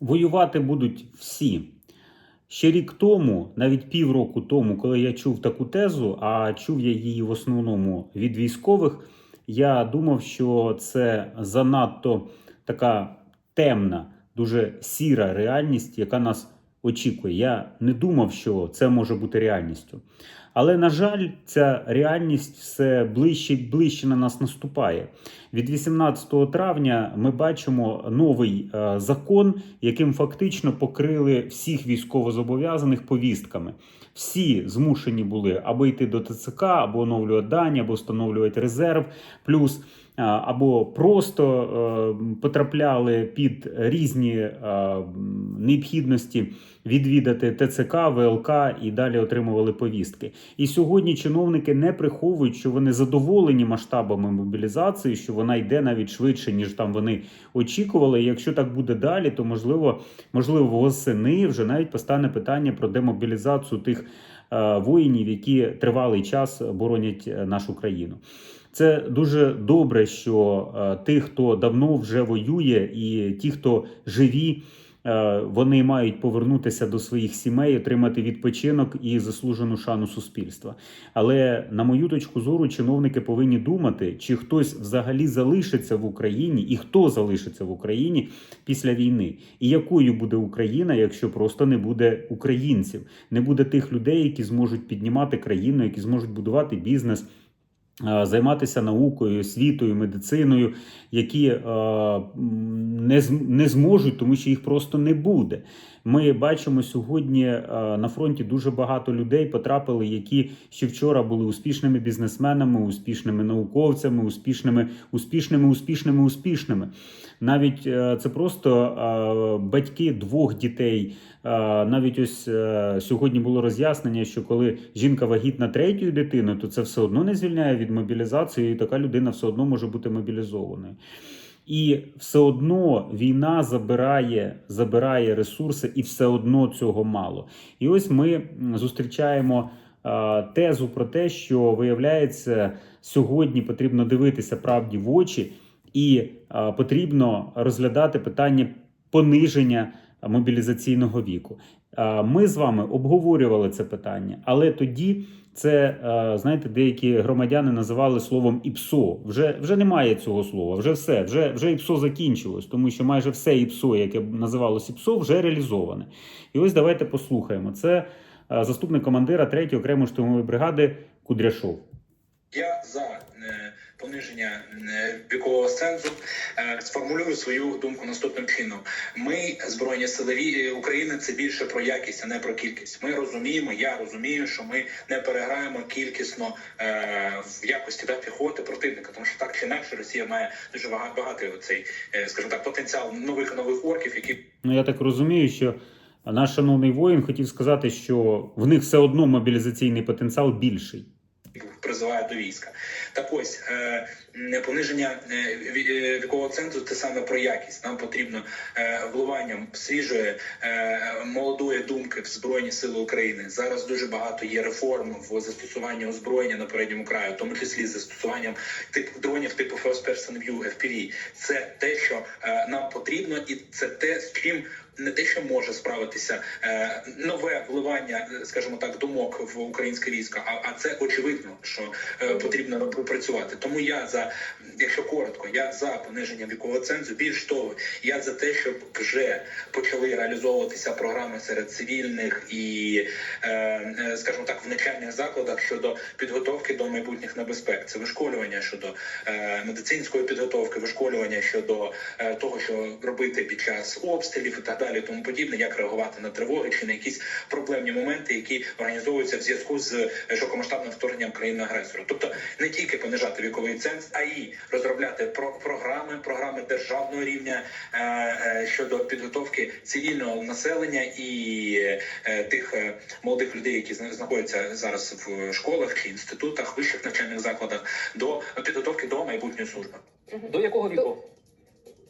Воювати будуть всі. Ще рік тому, навіть півроку тому, коли я чув таку тезу, а чув я її в основному від військових, я думав, що це занадто така темна, дуже сіра реальність, яка нас очікує. Я не думав, що це може бути реальністю. Але, на жаль, ця реальність все ближче і ближче на нас наступає. Від 18 травня ми бачимо новий е, закон, яким фактично покрили всіх військовозобов'язаних повістками. Всі змушені були або йти до ТЦК, або оновлювати дані, або встановлювати резерв. Плюс або просто е, потрапляли під різні е, необхідності відвідати ТЦК, ВЛК і далі отримували повістки. І сьогодні чиновники не приховують, що вони задоволені масштабами мобілізації, що вона йде навіть швидше, ніж там вони очікували. Якщо так буде далі, то можливо, можливо, восени вже навіть постане питання про демобілізацію тих е, воїнів, які тривалий час боронять нашу країну. Це дуже добре, що е, тих, хто давно вже воює, і ті, хто живі, е, вони мають повернутися до своїх сімей, отримати відпочинок і заслужену шану суспільства. Але на мою точку зору, чиновники повинні думати, чи хтось взагалі залишиться в Україні, і хто залишиться в Україні після війни, і якою буде Україна, якщо просто не буде українців, не буде тих людей, які зможуть піднімати країну, які зможуть будувати бізнес. Е, Займатися наукою, освітою, медициною, які е, не зможуть, тому що їх просто не буде. Ми бачимо сьогодні е, на фронті дуже багато людей потрапили, які ще вчора були успішними бізнесменами, успішними науковцями, успішними, успішними, успішними, успішними. Навіть е, це просто е, батьки двох дітей. Навіть ось сьогодні було роз'яснення, що коли жінка вагітна третьою дитиною, то це все одно не звільняє від мобілізації, і така людина все одно може бути мобілізованою. І все одно війна забирає, забирає ресурси, і все одно цього мало. І ось ми зустрічаємо тезу про те, що виявляється, сьогодні потрібно дивитися правді в очі, і потрібно розглядати питання пониження мобілізаційного віку. Ми з вами обговорювали це питання, але тоді це знаєте, деякі громадяни називали словом ІПСО. Вже вже немає цього слова, вже все, вже вже ІПСО закінчилось, тому що майже все ІПСО, яке називалось ІПСО, вже реалізоване. І ось давайте послухаємо. Це заступник командира 3-ї окремої штурмової бригади Кудряшов. Я за е, пониження е, вікового цензу Е, сформулюю свою думку наступним чином. Ми збройні сили України це більше про якість, а не про кількість. Ми розуміємо, я розумію, що ми не переграємо кількісно е, в якості да, піхоти противника, тому що так чи інакше Росія має дуже багато е, скажімо так, потенціал нових нових орків, які Ну я так розумію, що наш шановний воїн хотів сказати, що в них все одно мобілізаційний потенціал більший. Призиває до війська. Так ось е, пониження е, е, вікового центру це саме про якість. Нам потрібно вливанням свіжої молодої думки в збройні сили України. Зараз дуже багато є реформ в застосуванні озброєння на передньому краю, тому числі застосуванням типу дронів типу First Person View, FPV. Це те, що нам потрібно, і це те, з чим не те, що може справитися е, нове вливання, е, скажімо так, думок в українське військо, а, а це очевидно, що е, потрібно працювати. Тому я за, якщо коротко, я за пониження вікового цензу. Більш того, я за те, щоб вже почали реалізовуватися програми серед цивільних і, скажімо так, в навчальних закладах щодо підготовки до майбутніх небезпек. Це вишколювання щодо е, медицинської підготовки, вишколювання щодо е, того, що робити під час обстрілів і так далі, тому подібне, як реагувати на тривоги чи на якісь проблемні моменти, які організовуються в зв'язку з широкомасштабним вторгненням країни агресора. Тобто не тільки понижати віковий ценз, а й розробляти про програми, програми державного рівня е, е, щодо підготовки цивільного населення і е, тих е, молодих людей, які зна- знаходяться зараз в школах чи інститутах, вищих навчальних закладах, до підготовки до майбутньої служби. До якого віку?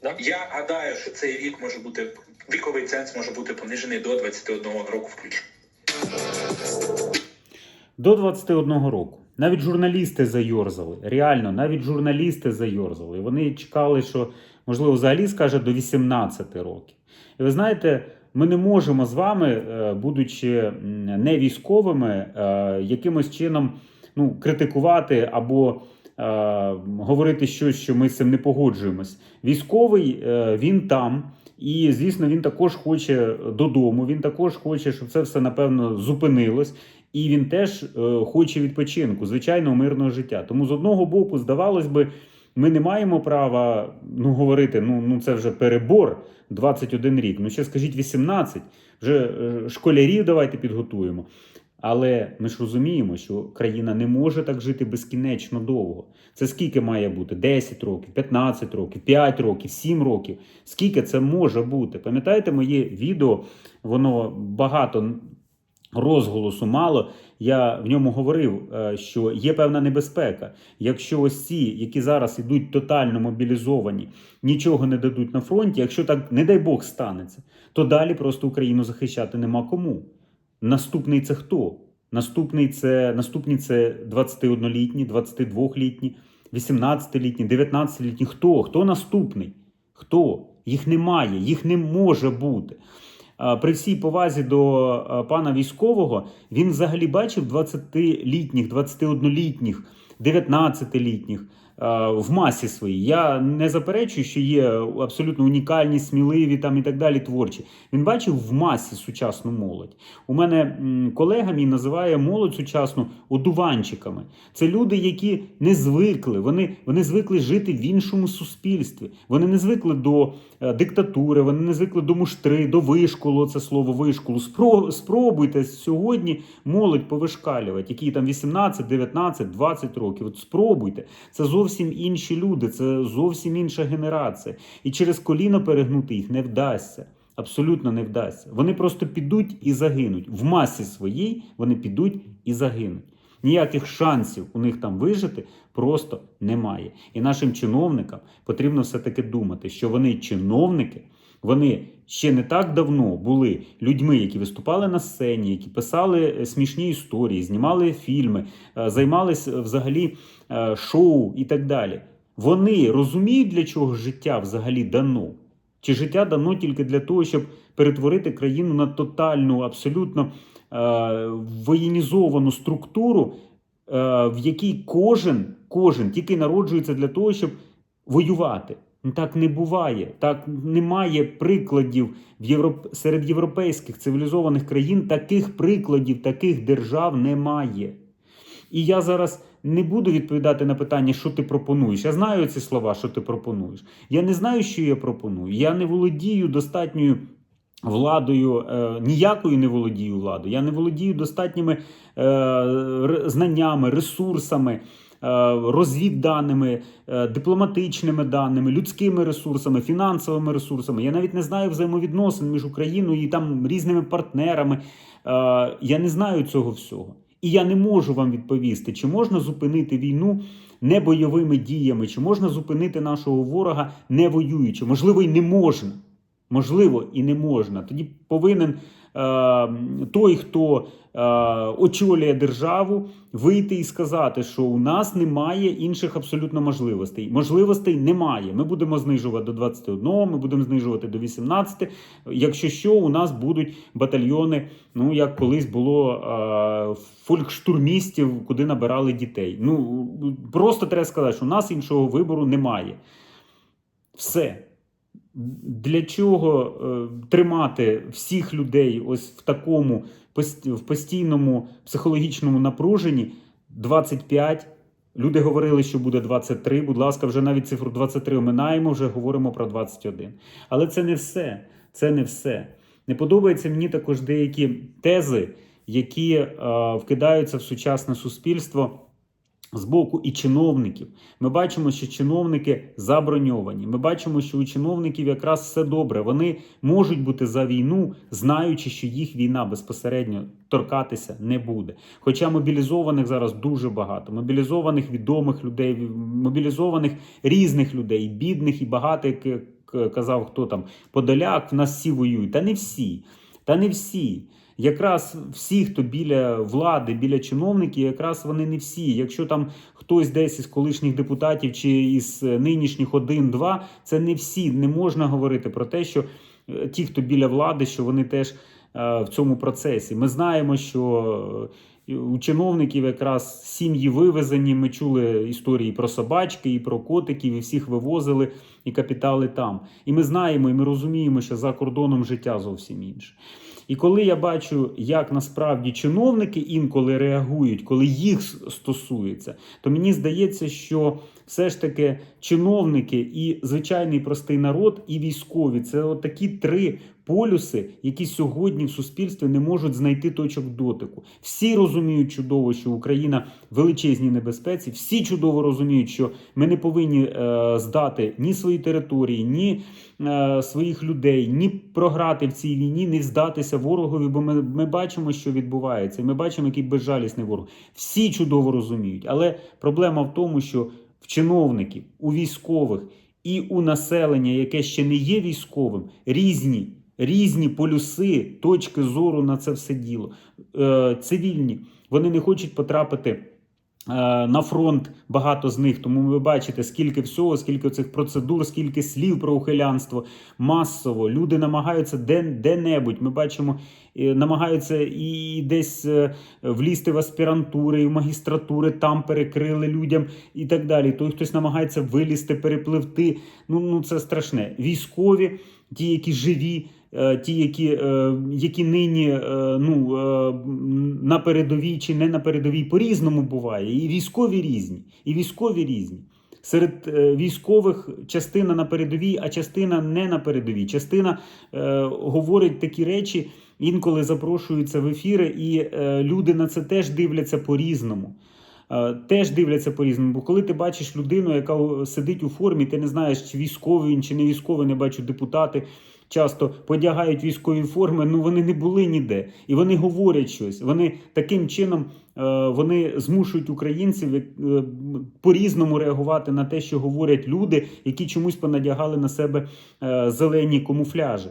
Да? Я гадаю, що цей вік може бути віковий ценз може бути понижений до 21 року включно. До 21 року. Навіть журналісти зайорзали. Реально, навіть журналісти зайорзали. Вони чекали, що можливо взагалі скаже до 18 років. І ви знаєте, ми не можемо з вами, е, будучи не військовими, е, якимось чином ну, критикувати або говорити щось, що ми з цим не погоджуємось. Військовий е, він там. І, звісно, він також хоче додому. Він також хоче, щоб це все напевно зупинилось. І він теж е, хоче відпочинку, звичайного мирного життя. Тому з одного боку, здавалось би, ми не маємо права ну, говорити, ну, ну це вже перебор 21 рік. Ну ще скажіть 18, вже е, школярів давайте підготуємо. Але ми ж розуміємо, що країна не може так жити безкінечно довго. Це скільки має бути? 10 років, 15 років, 5 років, 7 років. Скільки це може бути? Пам'ятаєте моє відео? Воно багато розголосу мало. Я в ньому говорив, е, що є певна небезпека. Якщо ось ці, які зараз ідуть тотально мобілізовані, нічого не дадуть на фронті, якщо так, не дай Бог, станеться, то далі просто Україну захищати нема кому. Наступний це хто? Наступний це, наступні це 21-літні, 22-літні, 18-літні, 19-літні. Хто? Хто наступний? Хто? Їх немає, їх не може бути. При всій повазі до пана військового він взагалі бачив 20-літніх, 21-літніх, 19-літніх а, в масі своїй. Я не заперечую, що є абсолютно унікальні, сміливі там і так далі творчі. Він бачив в масі сучасну молодь. У мене колега мій називає молодь сучасну одуванчиками. Це люди, які не звикли. Вони, вони звикли жити в іншому суспільстві. Вони не звикли до е, диктатури, вони не звикли до муштри, до вишколу. Це слово вишколу. Спро, спробуйте сьогодні молодь повишкалювати, які там 18, 19, 20 років. От спробуйте. Це зовсім інші люди, це зовсім інша генерація. І через коліно перегнути їх не вдасться. Абсолютно не вдасться. Вони просто підуть і загинуть. В масі своїй вони підуть і загинуть. Ніяких шансів у них там вижити просто немає. І нашим чиновникам потрібно все-таки думати, що вони чиновники, вони ще не так давно були людьми, які виступали на сцені, які писали е, смішні історії, знімали фільми, е, займалися взагалі е, шоу і так далі. Вони розуміють, для чого життя взагалі дано. Чи життя дано тільки для того, щоб перетворити країну на тотальну, абсолютно е, воєнізовану структуру, е, в якій кожен, кожен тільки народжується для того, щоб воювати. Так не буває. Так немає прикладів в Європ... серед європейських цивілізованих країн. Таких прикладів, таких держав немає. І я зараз не буду відповідати на питання, що ти пропонуєш. Я знаю ці слова, що ти пропонуєш. Я не знаю, що я пропоную. Я не володію достатньою владою, е, ніякою не володію владою. Я не володію достатніми е, знаннями, ресурсами. Е, Розвідданими, е, дипломатичними даними, людськими ресурсами, фінансовими ресурсами. Я навіть не знаю взаємовідносин між Україною і там різними партнерами. Е, Я не знаю цього всього. І я не можу вам відповісти, чи можна зупинити війну не бойовими діями, чи можна зупинити нашого ворога не воюючи. Можливо, і не можна. Можливо, і не можна. Тоді повинен той, хто е, очолює державу, вийти і сказати, що у нас немає інших абсолютно можливостей. Можливостей немає. Ми будемо знижувати до 21, ми будемо знижувати до 18. Якщо що, у нас будуть батальйони, ну як колись було е, фолькштурмістів, куди набирали дітей. Ну просто треба сказати, що у нас іншого вибору немає. Все. Для чого е, тримати всіх людей ось в такому в постійному психологічному напруженні 25? Люди говорили, що буде 23. Будь ласка, вже навіть цифру 23 оминаємо, вже говоримо про 21. Але це не все. Це не все. Не подобаються мені також деякі тези, які е, вкидаються в сучасне суспільство з боку і чиновників. Ми бачимо, що чиновники заброньовані. Ми бачимо, що у чиновників якраз все добре. Вони можуть бути за війну, знаючи, що їх війна безпосередньо торкатися не буде. Хоча мобілізованих зараз дуже багато. Мобілізованих відомих людей, мобілізованих різних людей, бідних, і багатих, як казав хто там, Подоляк, в нас всі воюють. Та не всі. Та не всі. Якраз всі, хто біля влади, біля чиновників, якраз вони не всі. Якщо там хтось десь із колишніх депутатів чи із е, нинішніх один-два, це не всі. Не можна говорити про те, що е, ті, хто біля влади, що вони теж е, в цьому процесі. Ми знаємо, що у чиновників якраз сім'ї вивезені. Ми чули історії про собачки, і про котиків, і всіх вивозили і капітали там. І ми знаємо, і ми розуміємо, що за кордоном життя зовсім інше. І коли я бачу, як насправді чиновники інколи реагують, коли їх стосується, то мені здається, що все ж таки чиновники і звичайний простий народ, і військові це от такі три полюси, які сьогодні в суспільстві не можуть знайти точок дотику. Всі розуміють чудово, що Україна в величезній небезпеці. Всі чудово розуміють, що ми не повинні е, здати ні свої території, ні е, своїх людей, ні програти в цій війні, ні здатися ворогові, бо ми, ми бачимо, що відбувається, і ми бачимо, який безжалісний ворог. Всі чудово розуміють, але проблема в тому, що чиновників, у військових і у населення, яке ще не є військовим, різні. Різні полюси, точки зору на це все діло. Е, цивільні. Вони не хочуть потрапити на фронт багато з них. Тому ви бачите, скільки всього, скільки цих процедур, скільки слів про ухилянство масово. Люди намагаються де, де-небудь. Ми бачимо, е, намагаються і десь е, влізти в аспірантури, і в магістратури, там перекрили людям і так далі. Той хтось намагається вилізти, перепливти. Ну, ну це страшне. Військові, ті, які живі. Е, Ті, які, е, які нині е, ну, на передовій чи не на передовій, по-різному буває. І військові різні, і військові різні. Серед військових частина на передовій, а частина не на передовій. Частина е, говорить такі речі, інколи запрошуються в ефіри, і е, люди на це теж дивляться по-різному. Е, Теж дивляться по-різному. Бо коли ти бачиш людину, яка сидить у формі, ти не знаєш, чи військовий він, чи не військовий, не бачу депутати. Часто подягають військові форми, ну вони не були ніде, і вони говорять щось. Вони таким чином е, вони змушують українців е, по-різному реагувати на те, що говорять люди, які чомусь понадягали на себе зелені камуфляжі.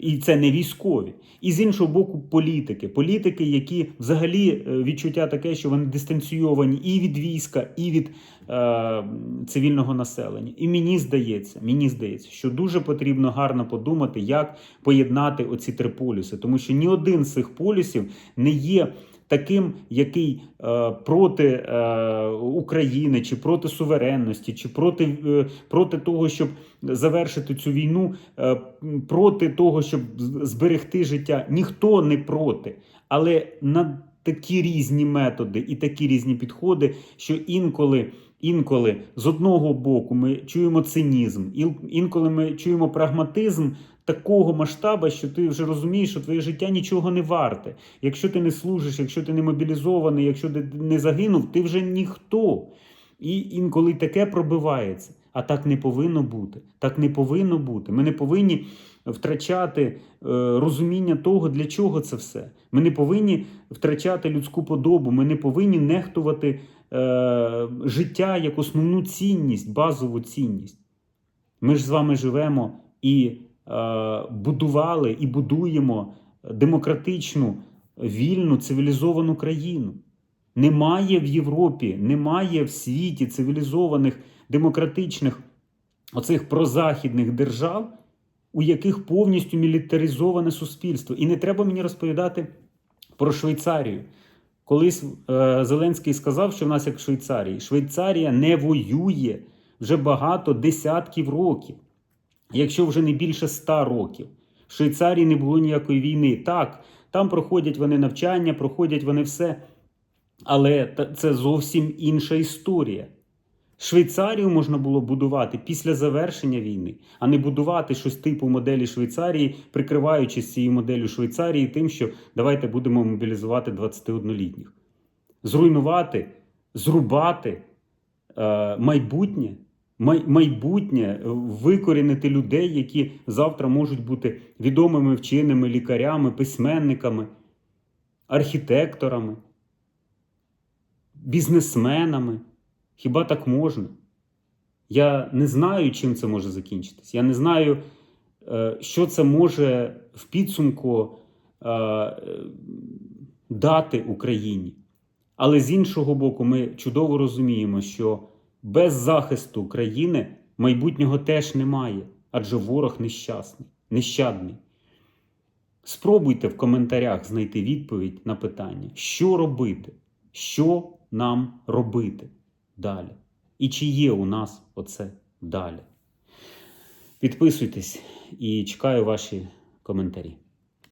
І це не військові. І з іншого боку, політики. Політики, які взагалі е, відчуття таке, що вони дистанційовані і від війська, і від е, цивільного населення. І мені здається, мені здається, що дуже потрібно гарно подумати, як поєднати оці три полюси, тому що ні один з цих полюсів не є. Таким, який е, проти е, України, чи проти суверенності, чи проти, е, проти того, щоб завершити цю війну, проти того, щоб зберегти життя, ніхто не проти. Але на такі різні методи і такі різні підходи, що інколи. Інколи з одного боку ми чуємо цинізм, інколи ми чуємо прагматизм такого масштаба, що ти вже розумієш, що твоє життя нічого не варте. Якщо ти не служиш, якщо ти не мобілізований, якщо ти не загинув, ти вже ніхто. І інколи таке пробивається. А так не повинно бути. Так не повинно бути. Ми не повинні втрачати е, розуміння того, для чого це все. Ми не повинні втрачати людську подобу. Ми не повинні нехтувати е, життя як основну цінність, базову цінність. Ми ж з вами живемо і будували і будуємо демократичну, вільну, цивілізовану країну. Немає в Європі, немає в світі цивілізованих демократичних оцих прозахідних держав, у яких повністю мілітаризоване суспільство. І не треба мені розповідати про Швейцарію. Колись е, Зеленський сказав, що в нас як в Швейцарії. Швейцарія не воює вже багато десятків років, якщо вже не більше ста років. В Швейцарії не було ніякої війни. Так, там проходять вони навчання, проходять вони все. Але це зовсім інша історія. Швейцарію можна було будувати після завершення війни, а не будувати щось типу моделі Швейцарії, прикриваючись цією моделлю Швейцарії тим, що давайте будемо мобілізувати 21-літніх. Зруйнувати, зрубати е, майбутнє, май, майбутнє, е, викорінити людей, які завтра можуть бути відомими вченими лікарями, письменниками, архітекторами, бізнесменами. Хіба так можна? Я не знаю, чим це може закінчитись. Я не знаю, е, що це може в підсумку е, дати Україні. Але з іншого боку, ми чудово розуміємо, що без захисту країни майбутнього теж немає, адже ворог нещасний. нещадний. Спробуйте в коментарях знайти відповідь на питання, що робити, що нам робити далі. І чи є у нас оце далі. Підписуйтесь і чекаю ваші коментарі.